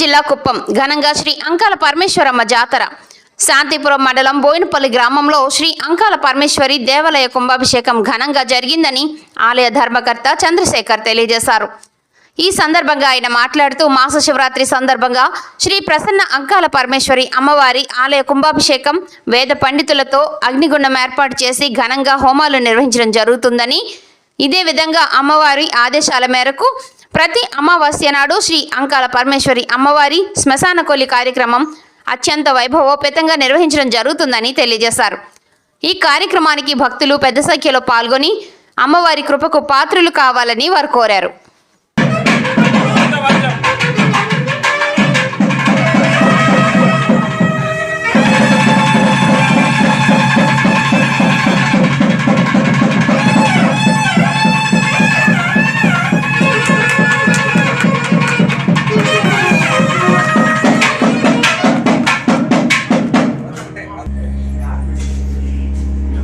జిల్లా కుప్పం. ఘనంగా శ్రీ అంకాల పరమేశ్వరమ్మ జాతర. శాంతిపురం మండలం బోయినపల్లి గ్రామంలో శ్రీ అంకాల పరమేశ్వరి దేవాలయ కుంభాభిషేకం ఘనంగా జరిగిందని ఆలయ ధర్మకర్త చంద్రశేఖర్ తెలియజేశారు. ఈ సందర్భంగా ఆయన మాట్లాడుతూ మాస శివరాత్రి సందర్భంగా శ్రీ ప్రసన్న అంకాల పరమేశ్వరి అమ్మవారి ఆలయ కుంభాభిషేకం వేద పండితులతో అగ్నిగుండం ఏర్పాటు చేసి ఘనంగా హోమాలు నిర్వహించడం జరుగుతుందని ఇదే విధంగా అమ్మవారి ఆదేశాల మేరకు ప్రతి అమావాస్య నాడు శ్రీ అంకాల పరమేశ్వరి అమ్మవారి శ్మశాన కొలి కార్యక్రమం అత్యంత వైభవోపేతంగా నిర్వహించడం జరుగుతుందని తెలియజేశారు. ఈ కార్యక్రమానికి భక్తులు పెద్ద సంఖ్యలో పాల్గొని అమ్మవారి కృపకు పాత్రులు కావాలని వారు కోరారు.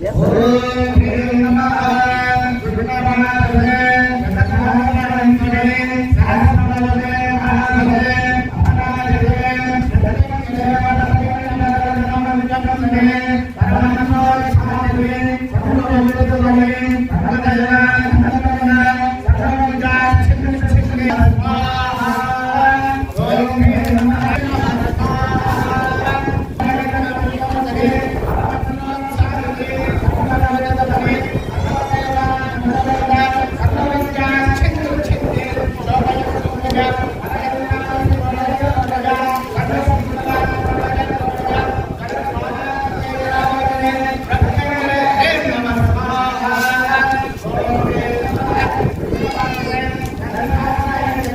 对。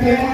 Amen.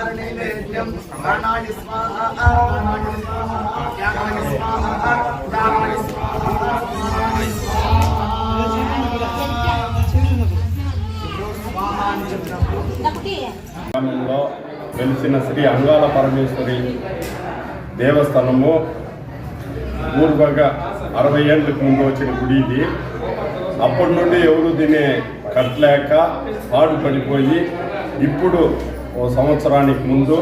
स्वाहा प्राणाय स्वाहा ज्ञानाय स्वाहा उदानाय स्वाहा समानाय स्वाहा स्वाहा అని చెప్పినప్పుడు గ్రామంలో వెలిసిన శ్రీ అంగాల పరమేశ్వరి దేవస్థానము పూర్వగా అరవై ఏళ్ళకి ముందు వచ్చిన గుడి ఇది అప్పటి నుండి ఎవరు దీన్ని కట్టలేక పాడు పడిపోయి ఇప్పుడు ఓ సంవత్సరానికి ముందు